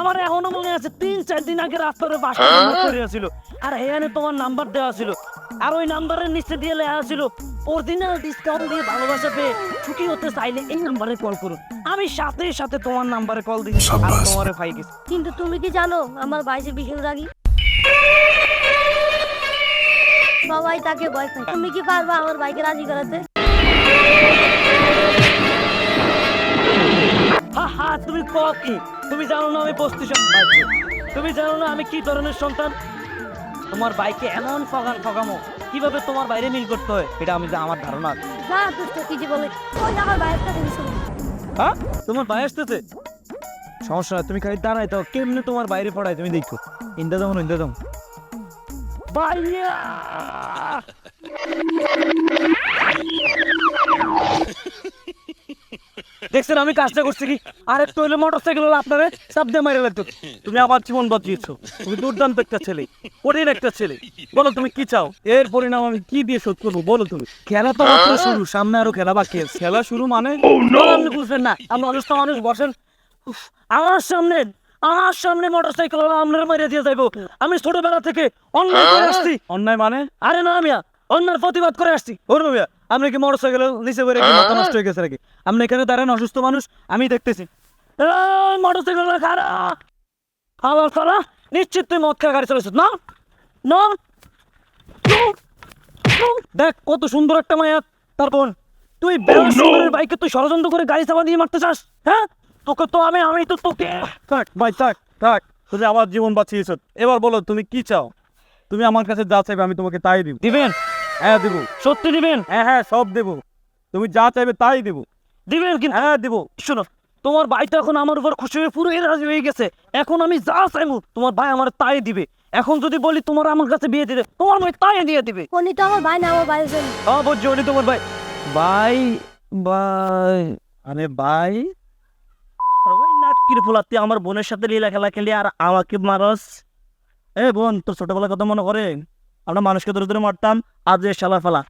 আমার এখনও মনে আছে তিন চার দিন আগে রাস্তার বাসটা করিয়াছিল আর এখানে তোমার নাম্বার দেওয়া ছিল। আর ওই নাম্বারের নিচে দিয়ে লেখা ছিল অরিজিনাল ডিসকাউন্ট দিয়ে ভালোবাসা পেয়ে ছুটি হতে চাইলে এই নাম্বারে কল করুন। আমি সাথে সাথে তোমার নাম্বারে কল দিই আর তোমারে পাই গেছি। কিন্তু তুমি কি জানো আমার বাইশে বিশেষ রাগি? সবাই তাকে ভয় পায়। তুমি কি পারবা আমার বাইকে রাজি করাতে? হা তুমি কও কি? তুমি জানো না আমি বস্তি সন্তান তুমি জানো না আমি কি ধরনের সন্তান? তোমার বাইকে এমন ফগান ফগামো কীভাবে তোমার বাইরে মিল করতে হয় এটা আমি আমার ধারণা। যা দুষ্ট কি যে বলে ওই আমার মিশে হ্যাঁ? তোমার ভাই আসতেছে? সমস্যা নাই তুমি খালি দাঁড়াই তো কেমনে তোমার বাইরে পড়ায় তুমি দেখো। ইন্দা দাও ইন্দা দাও ভাইয়া! দেখছেন আমি কাজটা করছি কি? আর একটু হইলে মোটর সাইকেল হলো আপনারে চাপ দিয়ে মারে লাগতো তুমি আমার জীবন বাঁচিয়েছো। তুমি দুর্দান্ত একটা ছেলে কঠিন একটা ছেলে। বলো তুমি কি চাও? এর পরিণাম আমি কি দিয়ে শোধ করব বলো তুমি? খেলা তো মাত্র শুরু সামনে আরও খেলা বাকি আছে। খেলা শুরু মানে? আপনি বুঝবেন না আপনি তো মানুষ বসেন। আমার সামনে আমার সামনে মোটর সাইকেল আপনার মেরে দিয়ে যাইবো। আমি ছোটবেলা থেকে অন্যায় করে আসছি। অন্যায় মানে? আরে না মিয়া অন্যায় প্রতিবাদ করে আসছি। ওর মিয়া আপনি কি মোটর সাইকেল নিচে বেড়ে কি মাথা নষ্ট হয়ে গেছে নাকি? আপনি এখানে দাঁড়ান অসুস্থ মানুষ আমি দেখতেছি। মোটর সাইকেল খারাপ আমার খালা নিশ্চিত তুই মদ খেয়ে গাড়ি চলেছিস না? না? দেখ কত সুন্দর একটা মায়া। তারপর তুই বেলা সুন্দরের বাইকে তুই ষড়যন্ত্র করে গাড়ি চাপা দিয়ে মারতে চাস হ্যাঁ? তোকে তো আমি আমি তো তোকে। থাক ভাই থাক থাক। তুমি আমার জীবন বাঁচিয়েছ। এবার বলো তুমি কি চাও? তুমি আমার কাছে যা চাইবে আমি তোমাকে তাই দিব। দিবেন? হ্যাঁ দিব। সত্যি দিবেন? হ্যাঁ হ্যাঁ সব দেব। তুমি যা চাইবে তাই দেব। দিবেন কি হ্যাঁ দেব। শোনো তোমার ভাই তো এখন আমার উপর খুশি হয়ে পুরো রাজি হয়ে গেছে। এখন আমি যা চাইব তোমার ভাই আমার তাই দিবে। এখন যদি বলি তোমার আমার কাছে বিয়ে দিতে তোমার ভাই তাই দিয়ে দিবে। উনি তো আমার ভাই না আমার জন্য। হ্যাঁ বুঝছি তোমার ভাই। ভাই ভাই আরে ভাই। ওই নাটকির ফোলাতে আমার বোনের সাথে লীলা খেলা খেলি আর আমাকে মারস। এ বোন তোর ছোটবেলা কথা মনে করে আমরা মানুষকে ধরে ধরে মারতাম আজ শালা ফেলা